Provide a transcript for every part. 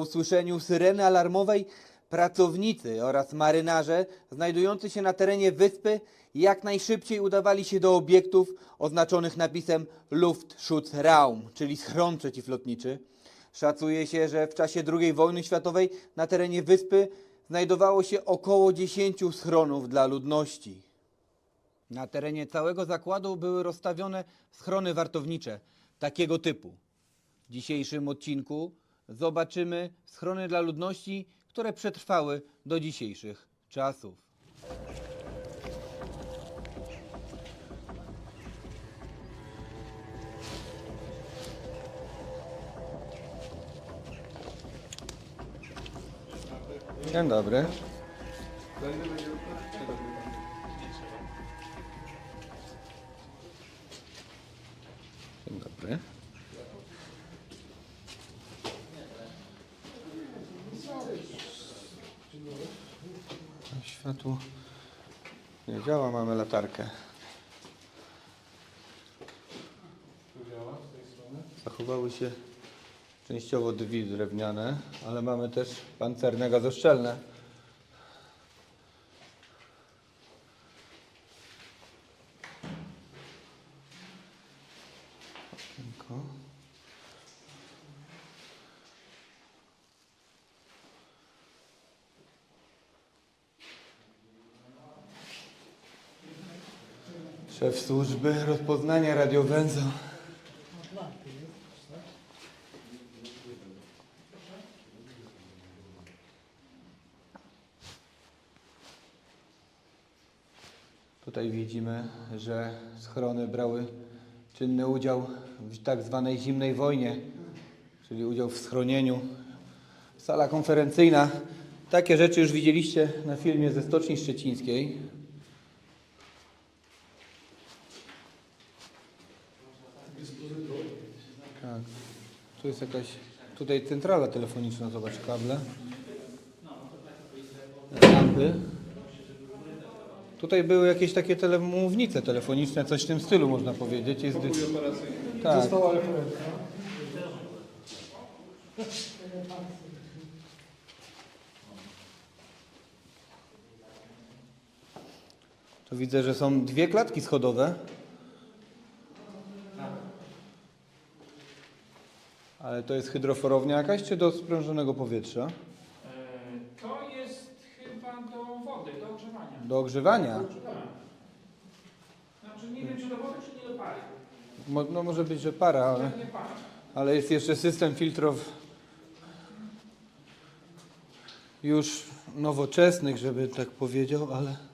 usłyszeniu syreny alarmowej pracownicy oraz marynarze znajdujący się na terenie wyspy jak najszybciej udawali się do obiektów oznaczonych napisem Luftschutzraum, czyli schron przeciwlotniczy. Szacuje się, że w czasie II wojny światowej na terenie wyspy znajdowało się około 10 schronów dla ludności. Na terenie całego zakładu były rozstawione schrony wartownicze takiego typu. W dzisiejszym odcinku zobaczymy schrony dla ludności, które przetrwały do dzisiejszych czasów. Dzień dobry. Światło nie działa, mamy latarkę. Zachowały się częściowo drzwi drewniane, ale mamy też pancerne gazoszczelne. Służby rozpoznania radiowęza. Tutaj widzimy, że schrony brały czynny udział w tak zwanej zimnej wojnie, czyli udział w schronieniu. Sala konferencyjna. Takie rzeczy już widzieliście na filmie ze Stoczni Szczecińskiej. Tak. Tu jest jakaś, tutaj centrala telefoniczna, zobacz kable. Lampy. Tutaj były jakieś takie telemównice telefoniczne, coś w tym stylu można powiedzieć. Jest dy... Tak. Została referentka. Tu widzę, że są dwie klatki schodowe. Ale to jest hydroforownia jakaś, czy do sprężonego powietrza? E, To jest chyba do wody, do ogrzewania. Do ogrzewania? Tak. Znaczy nie wiem czy do wody, czy nie do pary. Mo, no może być, że para, ale, para. ale jest jeszcze system filtrów już nowoczesnych, żeby tak powiedział, ale...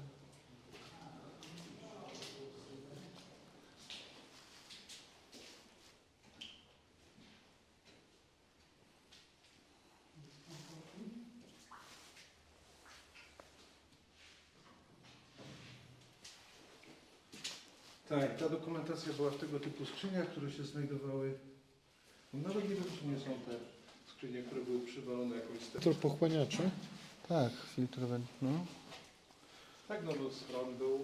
Tak, ta dokumentacja była w tego typu skrzyniach, które się znajdowały. No Nawet nie wiem, czy nie są te skrzynie, które były przywalone jakąś stertą. To pochłaniacze. Tak, filtr, no. Tak, no bo schron był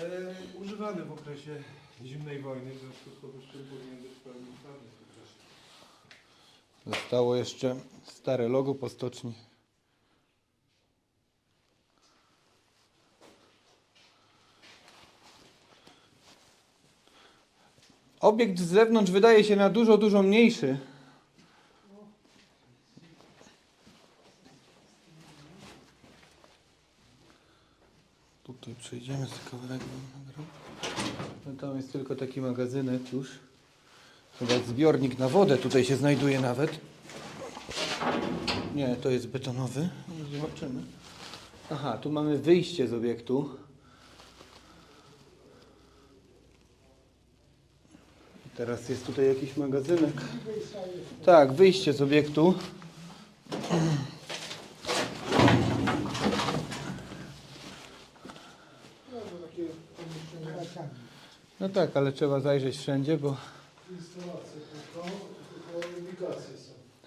e, używany w okresie zimnej wojny, w związku z powyższym powinien być pełni. Zostało jeszcze stare logo po stoczni. Obiekt z zewnątrz wydaje się na dużo, dużo mniejszy. Tutaj przejdziemy z kawałek. No tam jest tylko taki magazynek już. Chyba zbiornik na wodę tutaj się znajduje nawet. Nie, to jest betonowy. Zobaczymy. Aha, tu mamy wyjście z obiektu. Teraz jest tutaj jakiś magazynek. Tak, wyjście z obiektu. No tak, ale trzeba zajrzeć wszędzie, bo...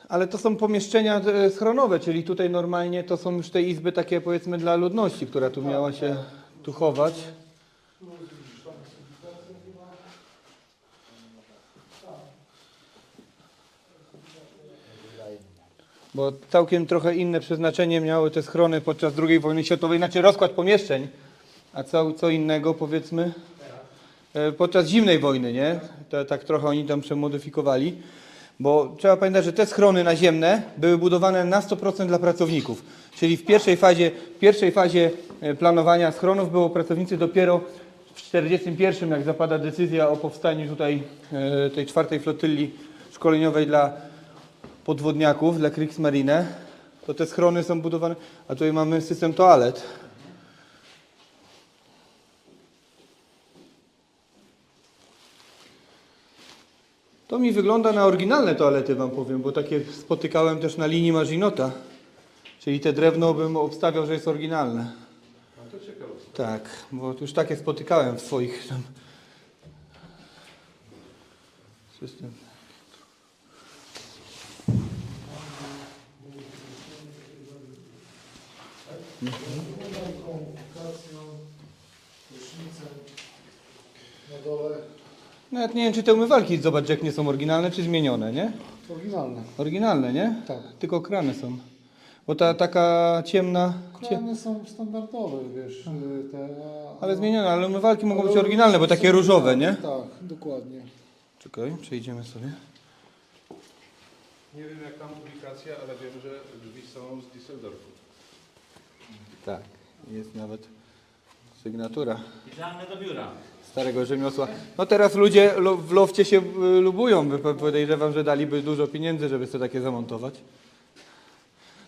Ale to są pomieszczenia e, schronowe, czyli tutaj normalnie to są już te izby takie powiedzmy dla ludności, która tu miała się tu chować. Tu widzisz, tam jest indikacja chyba. Tak. Bo całkiem trochę inne przeznaczenie miały te schrony podczas II wojny światowej, znaczy rozkład pomieszczeń, a co, co innego powiedzmy e, podczas zimnej wojny, nie? To, tak trochę oni tam przemodyfikowali. Bo trzeba pamiętać, że te schrony naziemne były budowane na 100% dla pracowników. Czyli w pierwszej fazie, w pierwszej fazie e, planowania schronów było pracownicy dopiero w 1941, jak zapada decyzja o powstaniu tutaj e, tej czwartej flotyli szkoleniowej dla podwodniaków, dla Kriegsmarine, to te schrony są budowane, a tutaj mamy system toalet. To mi wygląda na oryginalne toalety, wam powiem, bo takie spotykałem też na linii Marzinota. Czyli te drewno bym obstawiał, że jest oryginalne. A to ciekawe. Tak, bo już takie spotykałem w swoich tam. System. Na dole Nawet nie wiem, czy te umywalki, zobacz, jak nie są oryginalne, czy zmienione, nie? oryginalne. Oryginalne, nie? Tak. Tylko krany są. Bo ta taka ciemna. Cie... Krany są standardowe, wiesz, y, te... Ale zmienione, ale umywalki mogą ale być oryginalne, bo takie różowe, nie? Tak, dokładnie. Czekaj, przejdziemy sobie. Nie wiem jak tam publikacja, ale wiem, że drzwi są z Düsseldorfu. Tak, jest nawet sygnatura Idealne do biura. starego rzemiosła. No teraz ludzie lo- w lofcie się y, lubują, podejrzewam, że daliby dużo pieniędzy, żeby sobie takie zamontować.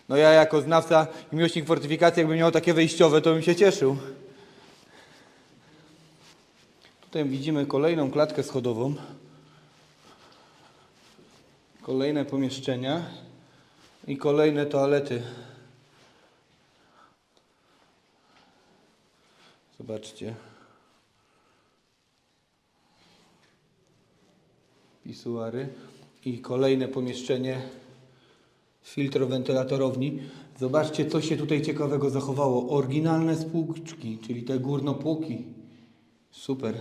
No ja jako znawca i miłośnik fortyfikacji, jakbym miał takie wejściowe, to bym się cieszył. Tutaj widzimy kolejną klatkę schodową. Kolejne pomieszczenia i kolejne toalety. Zobaczcie. Pisuary i kolejne pomieszczenie filtrowentylatorowni. Zobaczcie, co się tutaj ciekawego zachowało. Oryginalne spłuczki, czyli te górnopłuki. Super.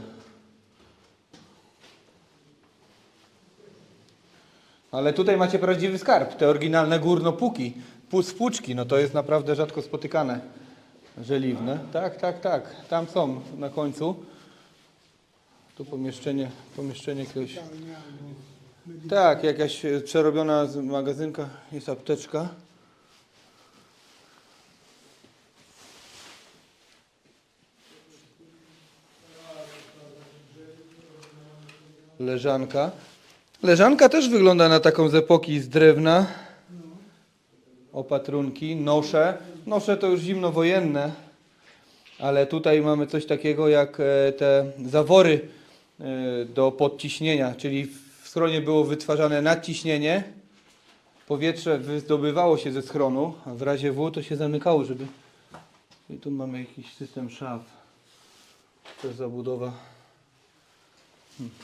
Ale tutaj macie prawdziwy skarb, te oryginalne górnopłuki, spłuczki, no to jest naprawdę rzadko spotykane. Żeliwne. Tak, tak, tak. Tam są na końcu. Tu pomieszczenie, pomieszczenie jakiegoś. Tak, jakaś e, przerobiona magazynka, jest apteczka. Leżanka. Leżanka też wygląda na taką z epoki z drewna. Opatrunki, nosze. Nosze to już zimnowojenne, ale tutaj mamy coś takiego jak e, te zawory e, do podciśnienia, czyli w schronie było wytwarzane nadciśnienie, powietrze wyzdobywało się ze schronu, a w razie W to się zamykało, żeby... I tu mamy jakiś system szaf. To jest zabudowa. Hmm.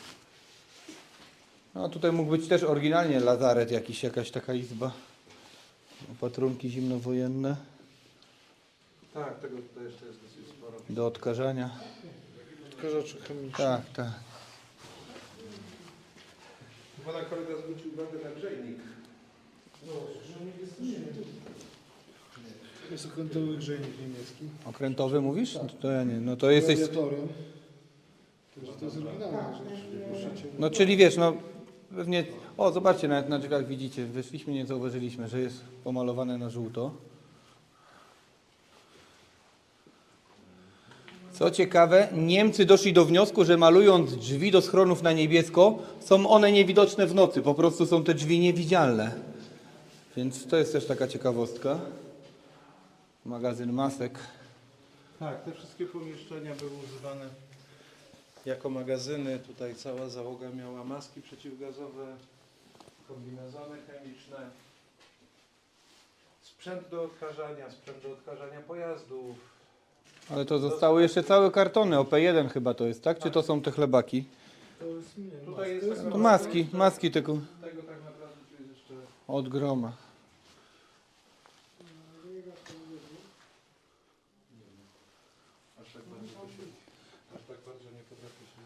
No tutaj mógł być też oryginalnie lazaret jakiś, jakaś taka izba. Opatrunki zimnowojenne Tak, tego tutaj jeszcze jest dosyć sporo. do odkażania. Odkażacze chemiczne. Tak, tak. Pana kolega zwrócił uwagę na grzejnik. Jest okrętowy grzejnik niemiecki. Okrętowy mówisz? To ja nie. No to jesteś. To jest. Możecie- No czyli wiesz, no pewnie. O, zobaczcie, nawet na drzwiach widzicie, wyszliśmy, nie zauważyliśmy, że jest pomalowane na żółto. Co ciekawe, Niemcy doszli do wniosku, że malując drzwi do schronów na niebiesko, są one niewidoczne w nocy. Po prostu są te drzwi niewidzialne. Więc to jest też taka ciekawostka. Magazyn masek. Tak, te wszystkie pomieszczenia były używane jako magazyny. Tutaj cała załoga miała maski przeciwgazowe, kombinezony chemiczne, sprzęt do odkażania, sprzęt do odkażania pojazdów. Ale to zostały jeszcze całe kartony, OP1 chyba to jest, tak? Czy to są te chlebaki? To jest, nie, Tutaj jest to jest To maski, maski tylko Tego tak naprawdę tu jest jeszcze od groma. aż tak bardzo, to się, aż tak bardzo nie potrafię się.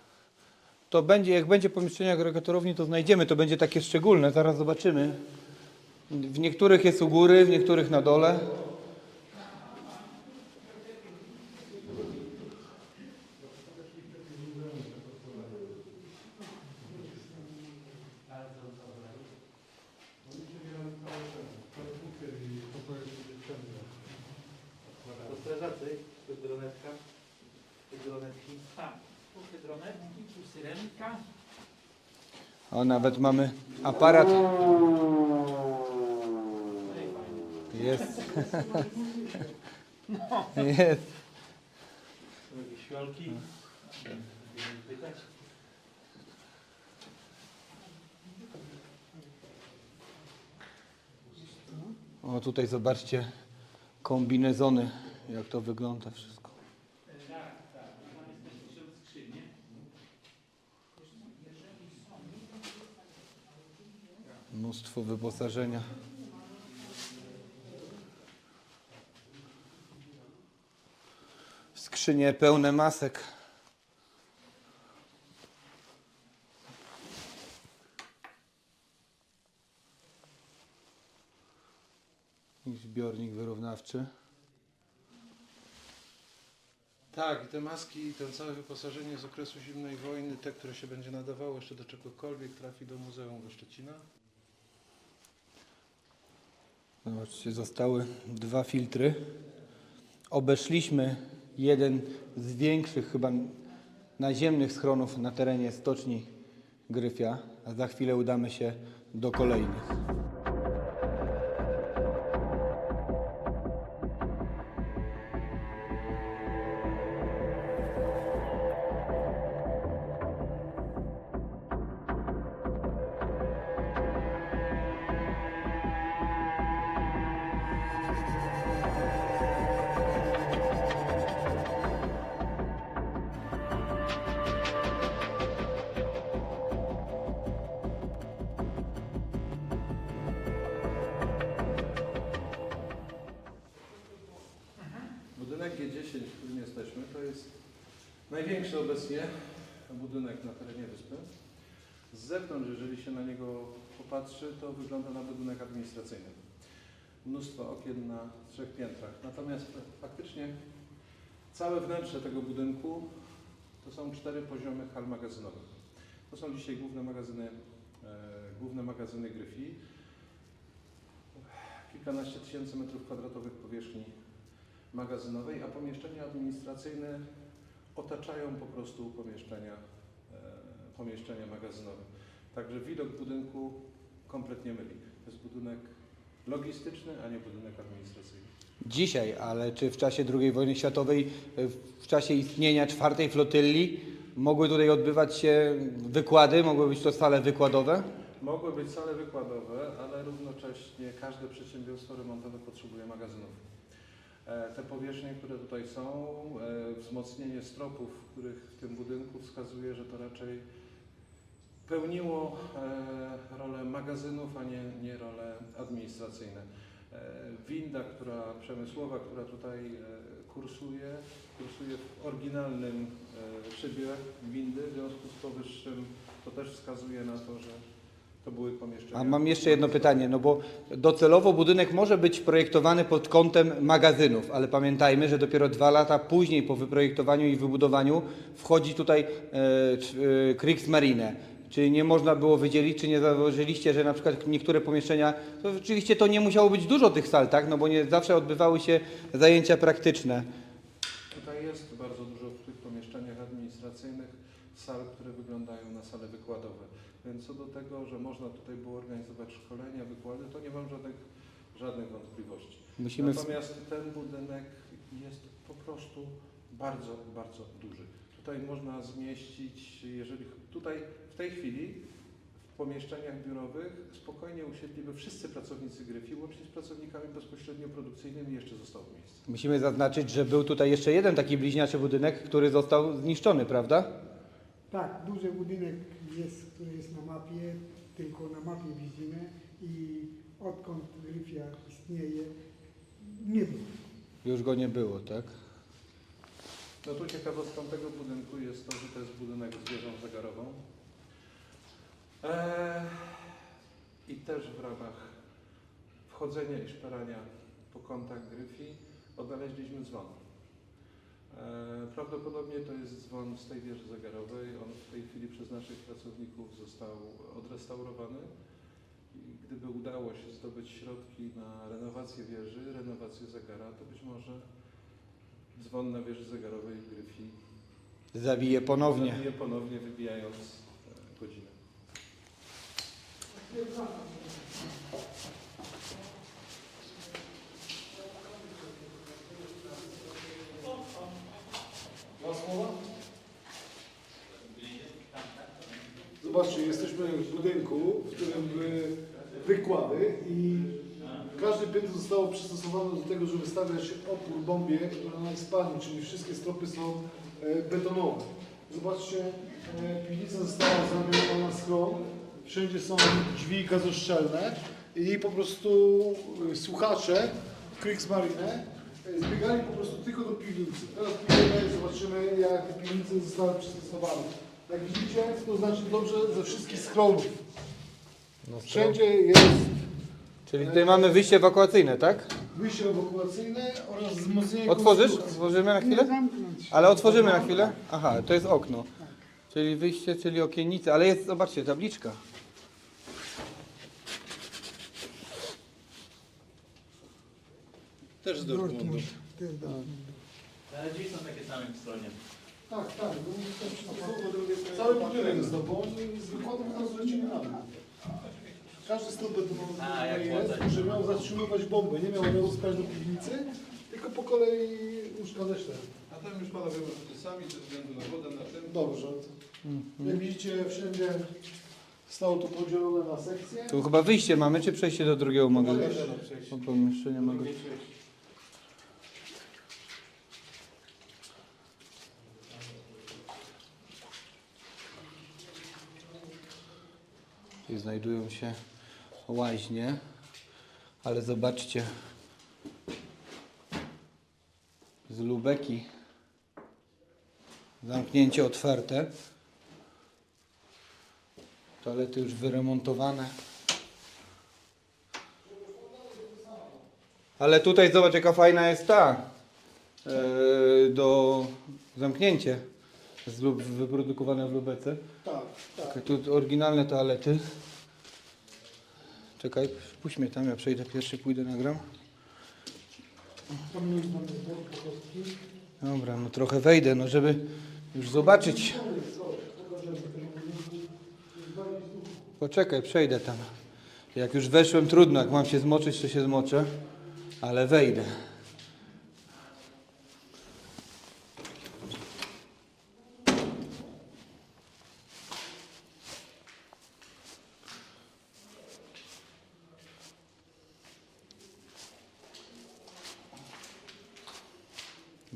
To będzie, jak będzie pomieszczenie agregatorowni, to znajdziemy, to będzie takie szczególne, zaraz zobaczymy. W niektórych jest u góry, w niektórych na dole. Do strażacy, hydronetka, hydronetki. Tak, tu hydronetki, tu syrenka. Nawet mamy aparat. Jest. Jest. O, tutaj zobaczcie kombinezony, jak to wygląda wszystko. Tak, tak. Tam jest też tysiąc skrzynie. Mnóstwo wyposażenia. Skrzynie pełne masek. I zbiornik wyrównawczy. Tak, i te maski i to całe wyposażenie z okresu zimnej wojny, te, które się będzie nadawało jeszcze do czegokolwiek, trafi do Muzeum do Szczecina. Zobaczcie, zostały dwa filtry. Obeszliśmy jeden z większych chyba naziemnych schronów na terenie stoczni Gryfia, a za chwilę udamy się do kolejnych. G10, w którym jesteśmy, to jest największy obecnie budynek na terenie wyspy. Z zewnątrz, jeżeli się na niego popatrzy, to wygląda na budynek administracyjny. Mnóstwo okien na trzech piętrach. Natomiast faktycznie całe wnętrze tego budynku to są cztery poziomy hal magazynowych. To są dzisiaj główne magazyny, e, główne magazyny Gryfi. Kilkanaście tysięcy metrów kwadratowych powierzchni magazynowej, a pomieszczenia administracyjne otaczają po prostu pomieszczenia, e, pomieszczenia magazynowe. Także widok budynku kompletnie myli. To jest budynek logistyczny, a nie budynek administracyjny. Dzisiaj, ale czy w czasie II wojny światowej, e, w czasie istnienia czwartej flotyli mogły tutaj odbywać się wykłady, mogły być to sale wykładowe? Mogły być sale wykładowe, ale równocześnie każde przedsiębiorstwo remontowe potrzebuje magazynów. E, Te powierzchnie, które tutaj są, e, wzmocnienie stropów, których w tym budynku wskazuje, że to raczej pełniło e, rolę magazynów, a nie, nie role administracyjne. Winda, która przemysłowa, która tutaj kursuje, kursuje w oryginalnym szybie windy, w związku z powyższym to też wskazuje na to, że to były pomieszczenia. A mam jeszcze jedno pytanie, no bo docelowo budynek może być projektowany pod kątem magazynów, ale pamiętajmy, że dopiero dwa lata później po wyprojektowaniu i wybudowaniu wchodzi tutaj e, e, Kriegsmarine. Czy nie można było wydzielić, czy nie zauważyliście, że na przykład niektóre pomieszczenia, to oczywiście to nie musiało być dużo tych sal, tak? No bo nie zawsze odbywały się zajęcia praktyczne. Tutaj jest bardzo dużo w tych pomieszczeniach administracyjnych sal, które wyglądają na sale wykładowe. Więc co do tego, że można tutaj było organizować szkolenia, wykłady, to nie mam żadnych, żadnych wątpliwości. Musimy w... Natomiast ten budynek jest po prostu bardzo, bardzo duży. Tutaj można zmieścić, jeżeli tutaj w tej chwili w pomieszczeniach biurowych spokojnie usiedliby wszyscy pracownicy Gryfi, łącznie z pracownikami bezpośrednio produkcyjnymi, jeszcze zostało miejsce. Musimy zaznaczyć, że był tutaj jeszcze jeden taki bliźniaczy budynek, który został zniszczony, prawda? Tak, duży budynek jest, który jest na mapie, tylko na mapie widzimy i odkąd Gryfia istnieje, nie było. Już go nie było, tak? No tu ciekawostką tego budynku jest to, że to jest budynek z wieżą zegarową. Eee, I też w ramach wchodzenia i szperania po kątach gryfi odnaleźliśmy dzwon. E, Prawdopodobnie to jest dzwon z tej wieży zegarowej. On w tej chwili przez naszych pracowników został odrestaurowany. I gdyby udało się zdobyć środki na renowację wieży, renowację zegara, to być może dzwon na wieży zegarowej gryfi Zawije ponownie. zabije ponownie, wybijając e, godzinę. Zobaczcie, jesteśmy w budynku, w którym były wykłady i każde piętro zostało przystosowane do tego, żeby stawiać opór bombie, która na spalni, czyli wszystkie stropy są e, betonowe. Zobaczcie, e, piwnica została zamieniona na schron, wszędzie są drzwi gazoszczelne i po prostu e, słuchacze Kriegsmarine e, zbiegali po prostu tylko do piwnicy. Teraz pójdziemy, zobaczymy jak te piwnice zostały przystosowane. Jak widzicie, to znaczy dobrze ze wszystkich schronów. Wszędzie jest Czyli tutaj mamy wyjście ewakuacyjne, tak? wyjście ewakuacyjne oraz wzmocnienie Otworzysz? konstrukcji. Otworzymy na Nie chwilę? zamknąć. Ale otworzymy na chwilę? Aha, to jest okno. Czyli wyjście, czyli okiennice, ale jest, zobaczcie, tabliczka. Też z Dortmund. To jest Dortmund. Ale drzwi są takie same w stronie. Tak, tak. bo to wszystko- Cały budynek jest to, bo oni z wykładem na dół. Każdy stop betonowy, jest, że miał zatrzymywać bombę, nie miał razu spać do piwnicy, tylko po kolei uszkadzać ten. A tam już panowie możecie sami ze względu na wodę, na tym. Dobrze. Jak widzicie, wszędzie stało to podzielone na sekcje. Tu chyba wyjście mamy, czy przejście do drugiego magazynu? Mogę na przejście. O, pomieszczenie mogę. Drugie przejście. Tutaj znajdują się łaźnie, ale zobaczcie, z lubeki zamknięcie otwarte, toalety już wyremontowane. Ale tutaj zobacz jaka fajna jest ta e, do zamknięcie z lub, wyprodukowane w lubece. Tak, tak. Tu oryginalne toalety. Czekaj, puść mnie tam, ja przejdę pierwszy, pójdę, nagram. Dobra, no trochę wejdę, no żeby już zobaczyć. Poczekaj, przejdę tam. Jak już weszłem, trudno, jak mam się zmoczyć, to się zmoczę, ale wejdę.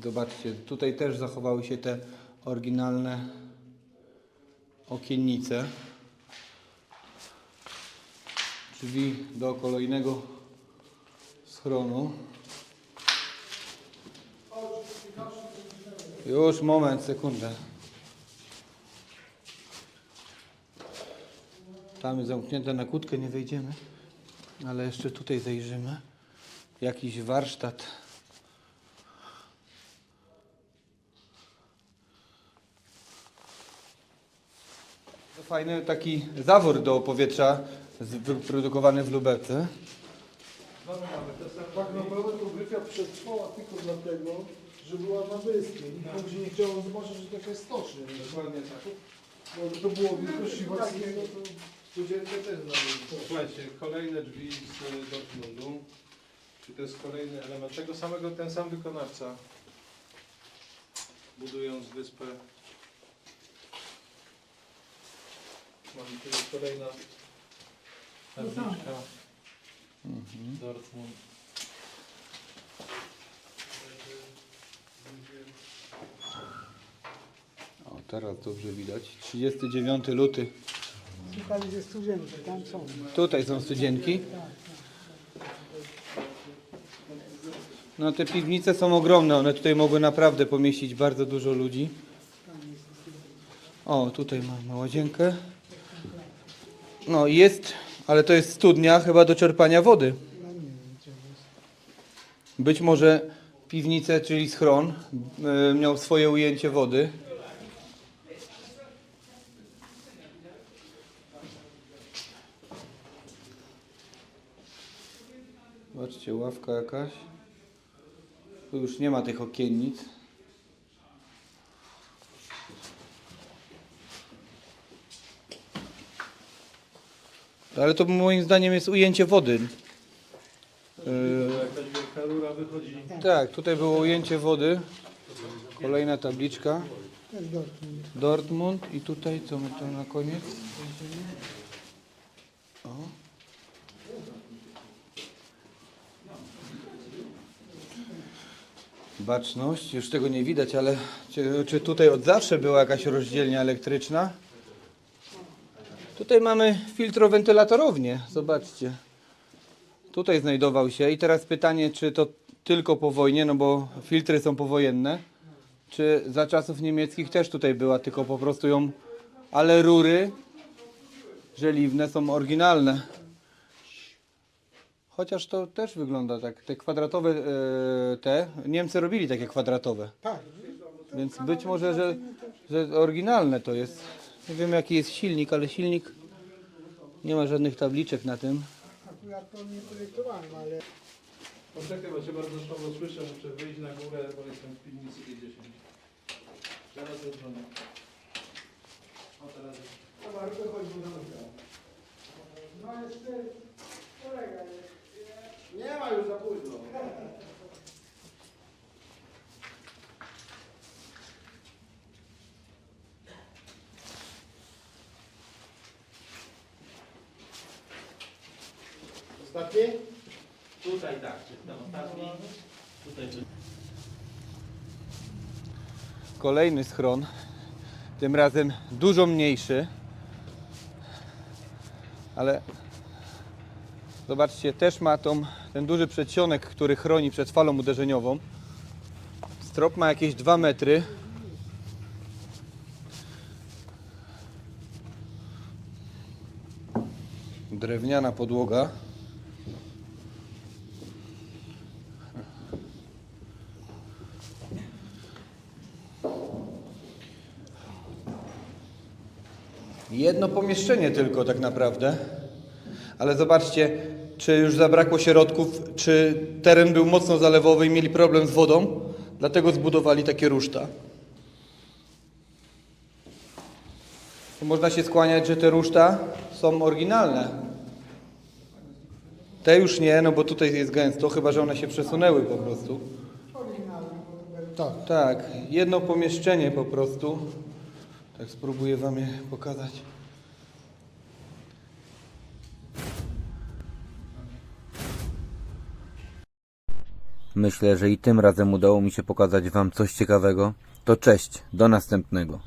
Zobaczcie, tutaj też zachowały się te oryginalne okiennice. Drzwi do kolejnego schronu. Już moment, sekundę. Tam jest zamknięte na kłódkę, nie wejdziemy. Ale jeszcze tutaj zajrzymy. Jakiś warsztat. Fajny taki zawór do powietrza wyprodukowany w Lubece. Tak naprawdę to gryfia przetrwała tylko dlatego, że była na wyspie. Nikt później nie chciał zobaczyć, że taka jest stocznia. Dokładnie tak. Bo to było wielkości Warskiego, to spółdzielcze też. Słuchajcie, kolejne drzwi z Dortmundu. Czy to jest kolejny element tego samego, ten sam wykonawca budując wyspę. Mamy tu jest kolejna tabliczka Dortmund. O, teraz dobrze widać. 39 luty. Szukali ze studenty, tam są. Tutaj są studzienki. No te piwnice są ogromne, one tutaj mogły naprawdę pomieścić bardzo dużo ludzi. O, tutaj mamy łazienkę. No jest, ale to jest studnia chyba do czerpania wody. Być może piwnicę, czyli schron, y, miał swoje ujęcie wody. Zobaczcie, ławka jakaś. Tu już nie ma tych okiennic. Ale to moim zdaniem jest ujęcie wody. Yy, wychodzi. tak, tutaj było ujęcie wody. Kolejna tabliczka. Dortmund i tutaj co my to na koniec? O. Baczność, już tego nie widać, ale czy, czy tutaj od zawsze była jakaś rozdzielnia elektryczna? Tutaj mamy filtrowentylatorownię, zobaczcie. Tutaj znajdował się i teraz pytanie, czy to tylko po wojnie, no bo filtry są powojenne, czy za czasów niemieckich też tutaj była, tylko po prostu ją, ale rury żeliwne są oryginalne. Chociaż to też wygląda tak, te kwadratowe e, te, Niemcy robili takie kwadratowe, Tak, więc być może, że, że oryginalne to jest. Nie wiem jaki jest silnik, ale silnik nie ma żadnych tabliczek na tym. akurat to nie projektowałem, ale Poczekaj, bo cię bardzo słabo słyszę, muszę wyjść na górę, bo jestem w piwnicy G10. Zaraz zadzwonię. O, teraz jest. Dobra, wychodzi na górę. No jeszcze kolega jest. Nie ma już za późno. Ostatni? Tutaj tak, ostatni. Tutaj Kolejny schron, tym razem dużo mniejszy, ale zobaczcie, też ma tą, ten duży przedsionek, który chroni przed falą uderzeniową. Strop ma jakieś 2 metry. Drewniana podłoga. Jedno pomieszczenie tylko tak naprawdę. Ale zobaczcie, czy już zabrakło środków, czy teren był mocno zalewowy i mieli problem z wodą, dlatego zbudowali takie ruszta. Można się skłaniać, że te ruszta są oryginalne. Te już nie, no bo tutaj jest gęsto, chyba że one się przesunęły po prostu. Tak. Tak, jedno pomieszczenie po prostu. Tak spróbuję Wam je pokazać. Myślę, że i tym razem udało mi się pokazać Wam coś ciekawego. To cześć, do następnego.